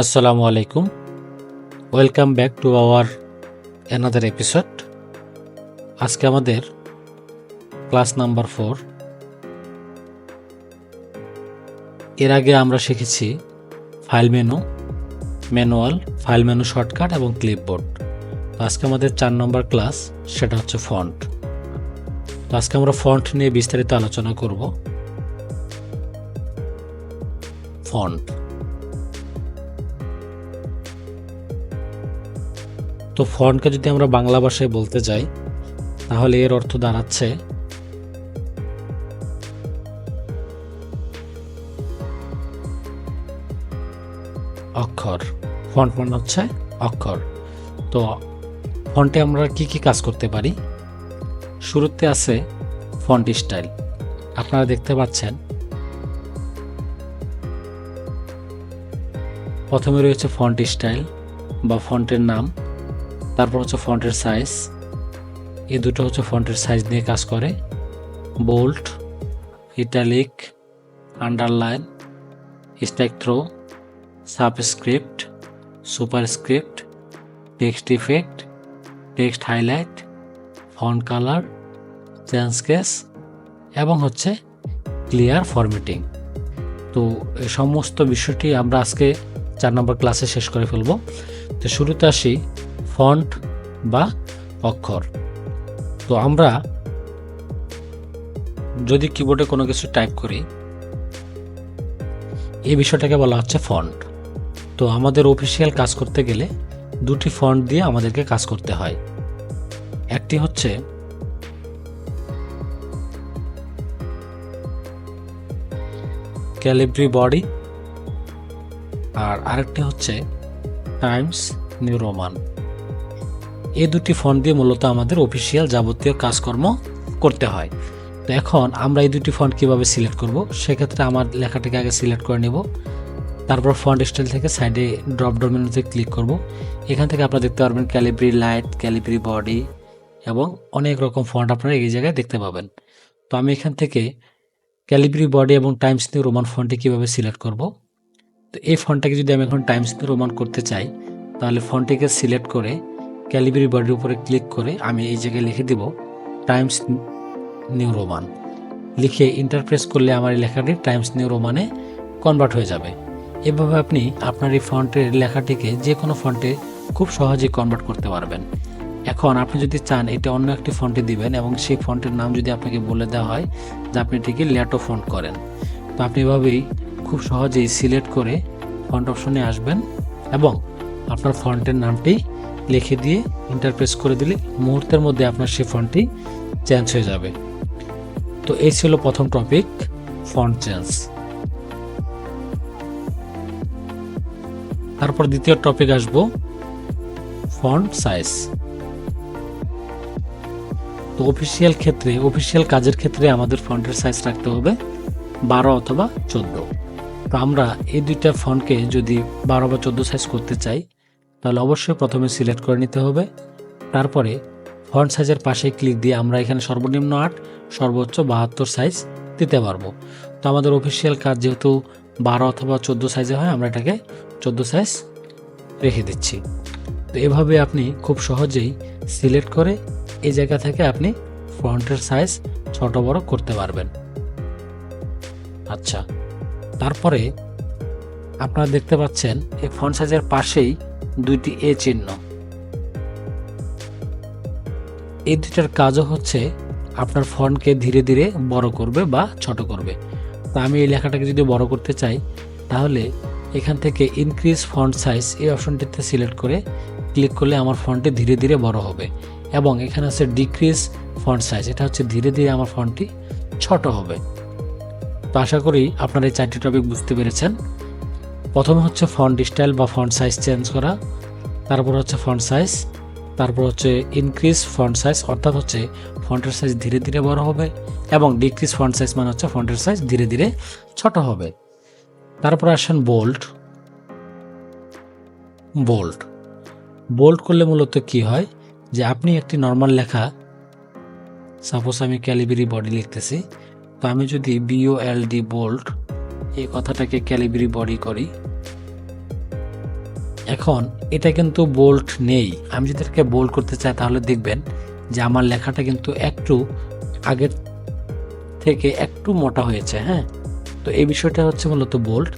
আসসালামু আলাইকুম। Welcome back to our another episode আজকে আমাদের ক্লাস নাম্বার ফোর এর আগে আমরা শিখেছি file menu manual file menu shortcut এবং ক্লিপবোর্ড আজকে আমাদের চার নম্বর ক্লাস সেটা হচ্ছে ফন্ট তো আজকে আমরা ফন্ট নিয়ে বিস্তারিত আলোচনা করব। ফন্ট তো ফন্টকে যদি আমরা বাংলা ভাষায় বলতে যাই, তাহলে এর অর্থ দাঁড়াচ্ছে অক্ষর। ফন্ট মানে হচ্ছে অক্ষর। তো ফন্টে আমরা কি কি কাজ করতে পারি? শুরুতে আছে ফন্ট স্টাইল। আপনারা দেখতে পাচ্ছেন। প্রথমে রয়েছে ফন্ট স্টাইল বা ফন্টের নাম। তারপর হচ্ছে ফন্টের সাইজ এই দুটো হচ্ছে ফন্টের সাইজ নিয়ে কাজ করে। Bold italic underline strike through subscript superscript text effect text highlight font colour change case এবং হচ্ছে ক্লিয়ার ফরম্যাটিং তো এই সমস্ত বিষয়টি আমরা আজকে চার নম্বর ক্লাসে শেষ করে ফেলব। তো শুরুতে আসি ফন্ট বা অক্ষর। তো আমরা যদি কিবোর্ডে কোনো কিছু টাইপ করি, এই বিষয়টাকে বলা হচ্ছে ফন্ট তো আমাদের অফিসিয়াল কাজ করতে গেলে দুটি ফন্ট দিয়ে আমাদেরকে কাজ করতে হয়। একটি হচ্ছে ক্যালিব্রি বডি আর আরেকটি হচ্ছে টাইমস নিউ রোমান এই দুটি ফন্ট দিয়ে মূলত আমাদের অফিসিয়াল যাবতীয় কাজকর্ম করতে হয়। তো এখন আমরা এই দুটি ফন্ট কীভাবে সিলেক্ট করব, সেক্ষেত্রে আমার লেখাটিকে আগে সিলেক্ট করে নেব। তারপর ফন্ট স্টাইল থেকে সাইডে ড্রপ ডাউন মেনুতে ক্লিক করব। এখান থেকে আপনারা দেখতে পারবেন ক্যালিব্রি লাইট, ক্যালিব্রি বডি এবং অনেক রকম ফন্ট আপনারা এই জায়গায় দেখতে পাবেন। তো আমি এখান থেকে ক্যালিব্রি বডি এবং টাইমস নিউ রোমান ফন্টটি কীভাবে সিলেক্ট করব, তো এই ফন্টটাকে যদি আমি এখন টাইমস নিউ রোমান করতে চাই, তাহলে ফন্টটিকে সিলেক্ট করে ক্যালিব্রি বডির উপরে ক্লিক করে আমি এই জায়গায় লিখে দিব টাইমস নিউ রোমান। লিখে ইন্টারপ্রেস করলে আমার এই লেখাটি টাইমস নিউ রোমানে কনভার্ট হয়ে যাবে। এভাবে আপনি আপনার এই ফন্টের লেখাটিকে যে কোনো ফন্টে খুব সহজেই কনভার্ট করতে পারবেন। এখন আপনি যদি চান এটা অন্য একটি ফন্টে দিবেন এবং সেই ফন্টের নাম যদি আপনাকে বলে দেওয়া হয় যে আপনি এটিকে ল্যাটো ফন্ট করেন। তো আপনি এভাবেই খুব সহজেই সিলেক্ট করে ফন্ট অপশনে আসবেন এবং আপনার ফন্টের নামটি লিখে দিয়ে ইন্টারপ্রেস করে দিলে মুহূর্তের মধ্যে আপনার সেই ফন্টটি চেঞ্জ হয়ে যাবে। তো এই ছিল প্রথম টপিক ফন্ট চেঞ্জ তারপর দ্বিতীয় টপিক আসব ফন্ট সাইজ তো অফিসিয়াল ক্ষেত্রে অফিসিয়াল কাজের ক্ষেত্রে আমাদের ফন্টের সাইজ রাখতে হবে বারো অথবা চোদ্দ। তো আমরা এই দুইটা ফন্টকে যদি বারো বা চোদ্দ সাইজ করতে চাই তাহলে অবশ্যই প্রথমে সিলেক্ট করে নিতে হবে। তারপরে ফন্ট সাইজের পাশে ক্লিক দিয়ে আমরা এখানে সর্বনিম্ন আট, সর্বোচ্চ বাহাত্তর সাইজ দিতে পারব। তো আমাদের অফিসিয়াল কাজ যেহেতু বারো অথবা চোদ্দ সাইজে হয়, আমরা এটাকে চোদ্দ সাইজ রেখে দিচ্ছি। তো এভাবে আপনি খুব সহজেই সিলেক্ট করে এই জায়গা থেকে আপনি ফ্রন্টের সাইজ ছোট বড় করতে পারবেন। আচ্ছা তারপরে আপনারা দেখতে পাচ্ছেন, এই ফন্ট সাইজের পাশেই দুইটি এ চিহ্ন। এই দুইটার কাজও হচ্ছে আপনার ফন্টকে ধীরে ধীরে বড় করবে বা ছোট করবে। তা আমি এই লেখাটাকে যদি বড় করতে চাই, তাহলে এখান থেকে ইনক্রিজ ফন্ট সাইজ এই অপশনটিতে সিলেক্ট করে ক্লিক করলে আমার ফন্টটি ধীরে ধীরে বড় হবে এবং এখানে আছে ডিক্রিজ ফন্ট সাইজ এটা হচ্ছে ধীরে ধীরে আমার ফন্টটি ছোট হবে। তো আশা করি আপনারা এই চারটি টপিক বুঝতে পেরেছেন। প্রথমে হচ্ছে ফন্ট স্টাইল বা ফন্ট সাইজ চেঞ্জ করা, তারপর হচ্ছে ফন্ট সাইজ তারপর হচ্ছে ইনক্রিজ ফন্ট সাইজ অর্থাৎ হচ্ছে ফন্টের সাইজ ধীরে ধীরে বড় হবে এবং ডিক্রিজ ফন্ট সাইজ মানে হচ্ছে ফন্টের সাইজ ধীরে ধীরে ছোট হবে। তারপর আসেন বোল্ড বোল্ড বোল্ড করলে মূলত কি হয়? যে আপনি একটি নর্মাল লেখা সাপোজ আমি ক্যালিবেরি বডি লিখতেছি, তো আমি যদি বিও এল ডি বোল্ড এই কথাটাকে ক্যালিবেরি বডি করি এখন এটা কিন্তু বোল্ট নেই। আমি যদি এটাকে বোল্ড করতে চাই, তাহলে দেখবেন যে আমার লেখাটা কিন্তু একটু আগের থেকে একটু মোটা হয়েছে হ্যাঁ? তো এই বিষয়টা হচ্ছে মূলত বোল্ট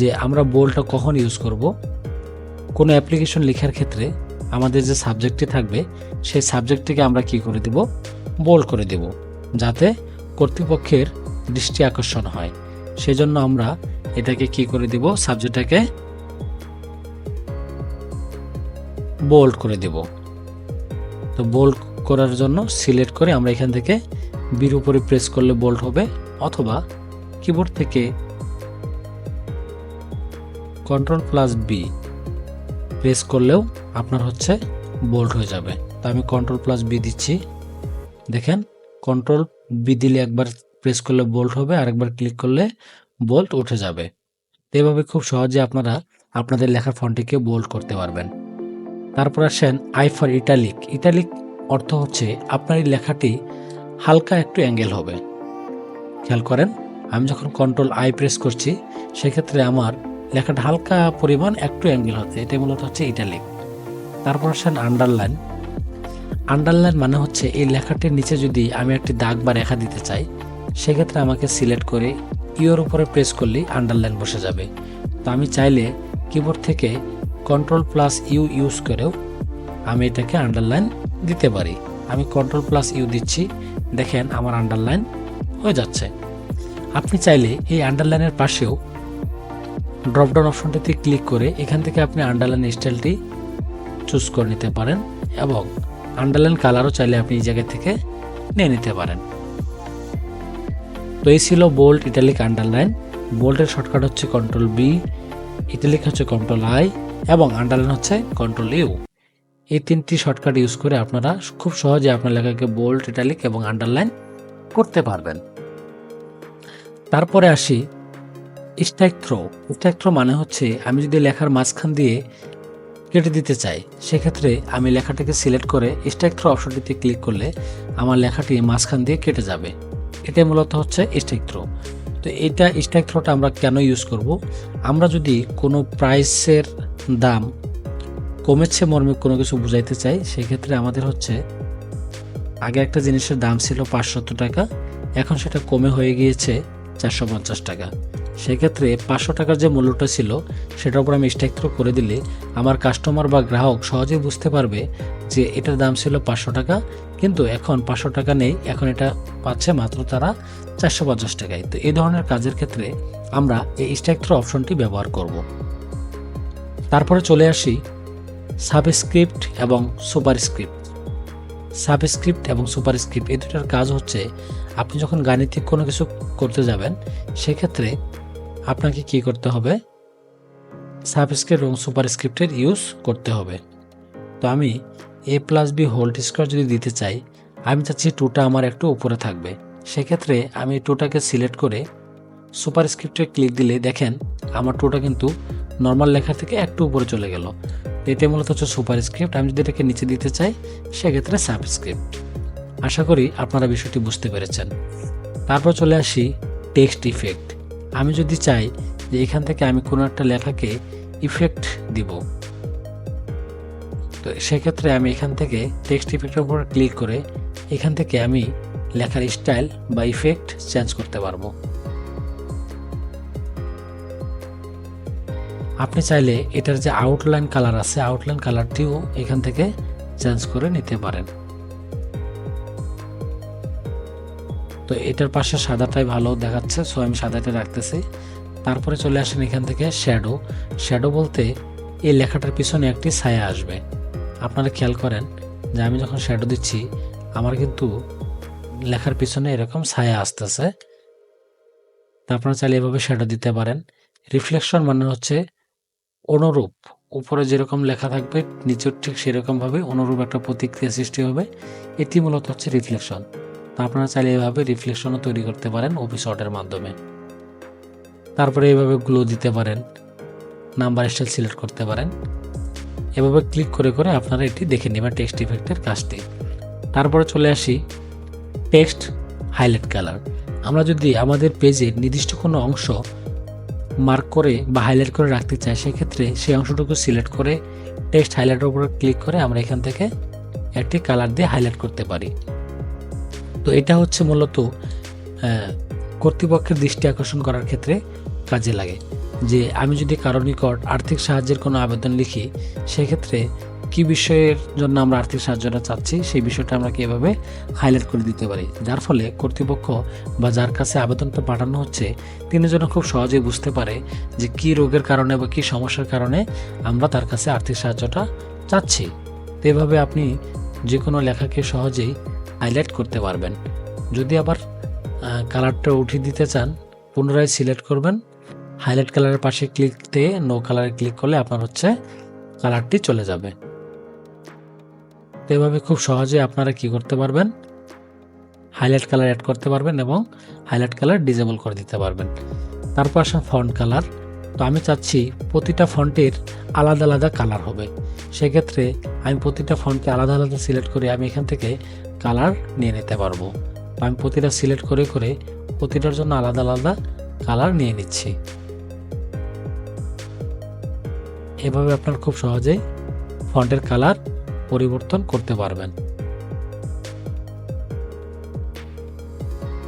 যে আমরা বোল্টটা কখন ইউজ করব? কোনো অ্যাপ্লিকেশন লেখার ক্ষেত্রে আমাদের যে সাবজেক্টটি থাকবে, সেই সাবজেক্টটিকে আমরা কি করে দেব? বোল্ড করে দেব, যাতে কর্তৃপক্ষের দৃষ্টি আকর্ষণ হয়। সেজন্য আমরা এটাকে কি করে দেব? সাবজেক্টটাকে বোল্ড করে দেব। তো বোল্ড করার জন্য সিলেক্ট করে আমরা এখান থেকে বির উপরে প্রেস করলে বোল্ড হবে অথবা কিবোর্ড থেকে কন্ট্রোল প্লাস বি প্রেস করলেও আপনার হচ্ছে বোল্ড হয়ে যাবে। তো আমি কন্ট্রোল প্লাস বি দিচ্ছি। দেখেন কন্ট্রোল বি দিলে একবার প্রেস করলে বোল্ট হবে আর একবার ক্লিক করলে বোল্ট উঠে যাবে। এভাবে খুব সহজে আপনারা আপনাদের লেখার ফন্টটিকে বোল্ড করতে পারবেন। তারপর আসেন আই ফর ইটালিক। ইটালিক অর্থ হচ্ছে আপনার এই লেখাটি হালকা একটু অ্যাঙ্গেল হবে। খেয়াল করেন, আমি যখন কন্ট্রোল আই প্রেস করছি, সেক্ষেত্রে আমার লেখাটা হালকা পরিমাণ একটু অ্যাঙ্গেল হচ্ছে। এটা মূলত হচ্ছে ইটালিক। তারপর আসেন আন্ডারলাইন আন্ডারলাইন মানে হচ্ছে এই লেখাটির নিচে যদি আমি একটি দাগ বা রেখা দিতে চাই, সেক্ষেত্রে আমাকে সিলেক্ট করে ইওর উপরে প্রেস করলেই আন্ডারলাইন বসে যাবে। তো আমি চাইলে কিবোর্ড থেকে কন্ট্রোল প্লাস ইউ ইউজ করেও আমি এটাকে আন্ডারলাইন দিতে পারি। আমি কন্ট্রোল প্লাস ইউ দিচ্ছি, দেখেন আমার আন্ডারলাইন হয়ে যাচ্ছে। আপনি চাইলে এই আন্ডারলাইনের পাশেও ড্রপডাউন অপশনটিতে ক্লিক করে এখান থেকে আপনি আন্ডারলাইন স্টাইলটি চুজ করে নিতে পারেন এবং আন্ডারলাইন কালারও চাইলে আপনি এই জায়গা থেকে নিয়ে নিতে পারেন। তো এই ছিল বোল্ড ইটালিক আন্ডারলাইন বোল্ডের শর্টকাট হচ্ছে কন্ট্রোল বি ইটালিক হচ্ছে কন্ট্রোল আই এবং আন্ডারলাইন হচ্ছে কন্ট্রোল ইউ এই তিনটি শর্টকাট ইউজ করে আপনারা খুব সহজে আপনার লেখাকে বোল্ড ইটালিক এবং আন্ডারলাইন করতে পারবেন। তারপরে আসি স্ট্রাইক থ্রো স্ট্রাইক থ্রো মানে হচ্ছে আমি যদি লেখার মাঝখান দিয়ে কেটে দিতে চাই, সেক্ষেত্রে আমি লেখাটাকে সিলেক্ট করে স্ট্রাইক থ্রো অপশনটিতে ক্লিক করলে আমার লেখাটি মাঝখান দিয়ে কেটে যাবে। এটাই মূলত হচ্ছে স্ট্রাইক থ্রো তো এটা স্ট্রাইক থ্রোটা আমরা কেন ইউজ করব? আমরা যদি কোনো প্রাইসের দাম কমেছে মর্মে কোনো কিছু বুঝাইতে চাই, সেক্ষেত্রে আমাদের হচ্ছে আগে একটা জিনিসের দাম ছিল পাঁচশত টাকা, এখন সেটা কমে হয়ে গিয়েছে চারশো পঞ্চাশ টাকা। সেক্ষেত্রে পাঁচশো টাকার যে মূল্যটা ছিল, সেটার উপর আমি স্ট্রাইক থ্রো করে দিলে আমার কাস্টমার বা গ্রাহক সহজেই বুঝতে পারবে যে এটার দাম ছিল পাঁচশো টাকা, কিন্তু এখন পাঁচশো টাকা নেই, এখন এটা পাচ্ছে মাত্র তারা চারশো পঞ্চাশ টাকায়। তো এই ধরনের কাজের ক্ষেত্রে আমরা এই স্ট্রাইক থ্রো অপশনটি ব্যবহার করব। তারপরে চলে আসি সাবস্ক্রিপ্ট এবং সুপারস্ক্রিপ্ট। সাবস্ক্রিপ্ট এবং সুপারস্ক্রিপ্ট এই দুটার কাজ হচ্ছে আপনি যখন গাণিতিক কোনো কিছু করতে যাবেন, সেক্ষেত্রে আপনাকে কি করতে হবে? সাবস্ক্রিপ্ট এবং সুপারস্ক্রিপ্টের ইউজ করতে হবে। তো আমি A plus B whole square যদি দিতে চাই, আমি চাচ্ছি টুটা আমার একটু উপরে থাকবে। সেক্ষেত্রে আমি টুটাকে সিলেক্ট করে সুপারস্ক্রিপ্টে ক্লিক দিলে দেখেন, আমার টুটা কিন্তু নর্মাল লেখা থেকে একটু উপরে চলে গেল। তো এটা মূলত হচ্ছে সুপারস্ক্রিপ্ট আমি যদি এটাকে নিচে দিতে চাই, সেক্ষেত্রে সাবস্ক্রিপ্ট আশা করি আপনারা বিষয়টি বুঝতে পেরেছেন। তারপর চলে আসি টেক্সট ইফেক্ট আমি যদি চাই যে এখান থেকে আমি কোনো একটা লেখাকে ইফেক্ট দিব, তো সেক্ষেত্রে আমি এখান থেকে টেক্সট ইফেক্টের উপর ক্লিক করে এখান থেকে আমি লেখার স্টাইল বা ইফেক্ট চেঞ্জ করতে পারব। আপনি চাইলে এটার যে আউটলাইন কালার আছে আউটলাইন কালারটিও এখান থেকে চেঞ্জ করে নিতে পারেন। তো এটার পাশে সাদাটাই ভালো দেখাচ্ছে সো আমি সাদাটা রাখতেছি। তারপরে চলে আসেন এখান থেকে শ্যাডো শ্যাডো বলতে এই লেখাটার পিছনে একটি ছায়া আসবে। আপনারা খেয়াল করেন যে আমি যখন শ্যাডো দিচ্ছি, আমার কিন্তু লেখার পিছনে এরকম ছায়া আসতেছে। তা আপনারা চাইলে এভাবে শ্যাডো দিতে পারেন। রিফ্লেকশন মানে হচ্ছে অনুরূপ। উপরে যেরকম লেখা থাকবে, নিচের ঠিক সেরকমভাবে অনুরূপ একটা প্রতিক্রিয়া সৃষ্টি হবে। এটি মূলত হচ্ছে রিফ্লেকশন তা আপনারা চাইলে এভাবে রিফ্লেকশনও তৈরি করতে পারেন অফিসর্টের মাধ্যমে। তারপরে এভাবে গ্লো দিতে পারেন নাম্বার স্টাইল সিলেক্ট করতে পারেন। এভাবে ক্লিক করে করে আপনারা এটি দেখে নেবেন টেক্সট ইফেক্টের কাজটি। তারপরে চলে আসি টেক্সট হাইলাইট কালার আমরা যদি আমাদের পেজের নির্দিষ্ট কোনো অংশ মার্ক করে বা হাইলাইট করে রাখতে চাই সেক্ষেত্রে সেই অংশটুকু সিলেক্ট করে টেক্সট হাইলাইটের উপর ক্লিক করে আমরা এখান থেকে একটি কালার দিয়ে হাইলাইট করতে পারি। তো এটা হচ্ছে মূলত কর্তৃপক্ষের দৃষ্টি আকর্ষণ করার ক্ষেত্রে কাজে লাগে। যে আমি যদি কারও নিকট আর্থিক সাহায্যের কোনো আবেদন লিখি, সেক্ষেত্রে কি বিষয়ের জন্য আমরা আর্থিক সাহায্যটা চাচ্ছি, সেই বিষয়টা আমরা কীভাবে হাইলাইট করে দিতে পারি? যার ফলে কর্তৃপক্ষ বা যার কাছে আবেদনটা পাঠানো হচ্ছে, তিনি যেন খুব সহজেই বুঝতে পারে যে কি রোগের কারণে বা কি সমস্যার কারণে আমরা তার কাছে আর্থিক সাহায্যটা চাচ্ছি। এভাবে আপনি যে কোনো লেখাকে সহজেই হাইলাইট করতে পারবেন। যদি আবার কালারটা উঠিয়ে দিতে চান, পুনরায় সিলেক্ট করবেন। হাইলাইট কালারের পাশে ক্লিক দিয়ে নো কালারে ক্লিক করলে আপনার হচ্ছে কালারটি চলে যাবে। তো এভাবে খুব সহজে আপনারা কি করতে পারবেন? হাইলাইট কালার অ্যাড করতে পারবেন এবং হাইলাইট কালার ডিজেবল করে দিতে পারবেন। তারপর আসেন ফন্ট কালার তো আমি চাচ্ছি প্রতিটা ফন্টের আলাদা আলাদা কালার হবে। সেক্ষেত্রে আমি প্রতিটা ফন্টকে আলাদা আলাদা সিলেক্ট করে আমি এখান থেকে কালার নিয়ে নিতে পারব। আমি প্রতিটা সিলেক্ট করে করে প্রতিটার জন্য আলাদা আলাদা কালার নিয়ে নিচ্ছি। এভাবে আপনার খুব সহজেই ফন্টের কালার পরিবর্তন করতে পারবেন।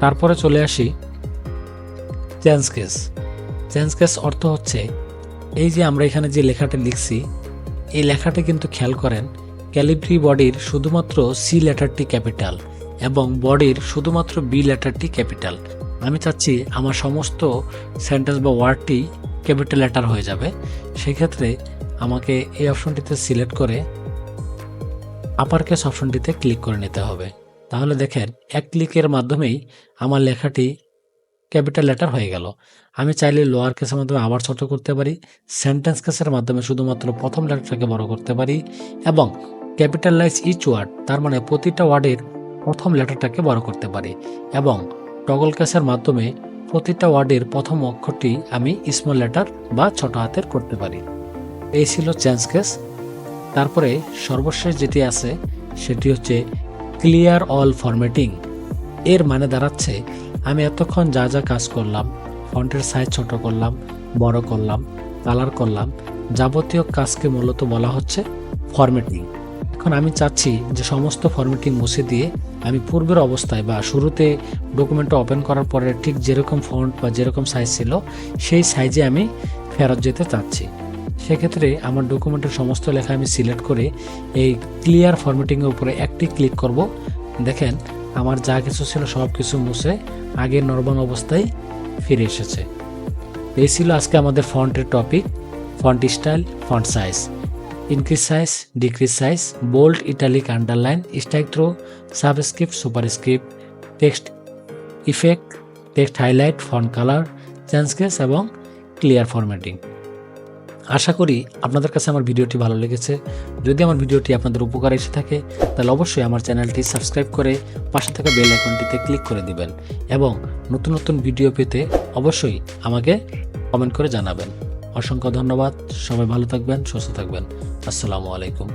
তারপরে চলে আসি চেঞ্জ কেস। চেঞ্জ কেস অর্থ হচ্ছে এই যে আমরা এখানে যে লেখাটি লিখছি, এই লেখাটি কিন্তু খেয়াল করেন ক্যালিব্রি বডির শুধুমাত্র সি লেটারটি ক্যাপিটাল এবং বডির শুধুমাত্র বি লেটারটি ক্যাপিটাল। আমি চাচ্ছি আমার সমস্ত সেন্টেন্স বা ওয়ার্ডটি ক্যাপিটাল লেটার হয়ে যাবে। সেক্ষেত্রে আমাকে এই অপশনটিতে সিলেক্ট করে আপার কেস অপশনটিতে ক্লিক করে নিতে হবে। তাহলে দেখেন, এক ক্লিকের মাধ্যমেই আমার লেখাটি ক্যাপিটাল লেটার হয়ে গেল। আমি চাইলে লোয়ার কেসের মাধ্যমে আবার ছোট করতে পারি সেন্টেন্স কেসের মাধ্যমে শুধুমাত্র প্রথম লেটারটাকে বড় করতে পারি এবং ক্যাপিটালাইজ ইচ ওয়ার্ড তার মানে প্রতিটা ওয়ার্ডের প্রথম লেটারটাকে বড় করতে পারি এবং টগল কেসের মাধ্যমে প্রতিটা ওয়ার্ডের প্রথম অক্ষরটি আমি স্মল লেটার বা ছোট হাতের করতে পারি। এই ছিল চেঞ্জ কেস তারপরে সর্বশেষ যেটি আছে, সেটি হচ্ছে ক্লিয়ার অল ফরম্যাটিং এর মানে দাঁড়াচ্ছে, আমি এতক্ষণ যা যা কাজ করলাম, ফন্টের সাইজ ছোট করলাম, বড় করলাম কালার করলাম, যাবতীয় কাজকে মূলত বলা হচ্ছে ফরম্যাটিং এখন আমি চাচ্ছি যে সমস্ত ফরম্যাটিং মুছে দিয়ে আমি পূর্বের অবস্থায় বা শুরুতে ডকুমেন্টটা ওপেন করার পরে ঠিক যেরকম ফন্ট বা যেরকম সাইজ ছিল, সেই সাইজে আমি ফেরত যেতে চাচ্ছি। সেক্ষেত্রে আমার ডকুমেন্টের সমস্ত লেখা আমি সিলেক্ট করে এই ক্লিয়ার ফরম্যাটিংয়ের উপরে একটি ক্লিক করব। দেখেন, আমার যা কিছু ছিল সব কিছু মুছে আগের নর্মাল অবস্থায় ফিরে এসেছে। এই ছিল আজকে আমাদের ফন্টের topic font style font size increase size decrease size bold italic underline strike through subscript superscript text effect text highlight font colour change এবং ক্লিয়ার ফরম্যাটিং আশা করি আপনাদের কাছে আমার ভিডিওটি ভালো লেগেছে। যদি আমার ভিডিওটি আপনাদের উপকার এসে থাকে, তাহলে অবশ্যই আমার চ্যানেলটি সাবস্ক্রাইব করে পাশে থাকা বেল আইকনটিতে ক্লিক করে দিবেন এবং নতুন নতুন ভিডিও পেতে অবশ্যই আমাকে কমেন্ট করে জানাবেন। অসংখ্য ধন্যবাদ। সবাই ভালো থাকবেন, সুস্থ থাকবেন। আসসালামু আলাইকুম।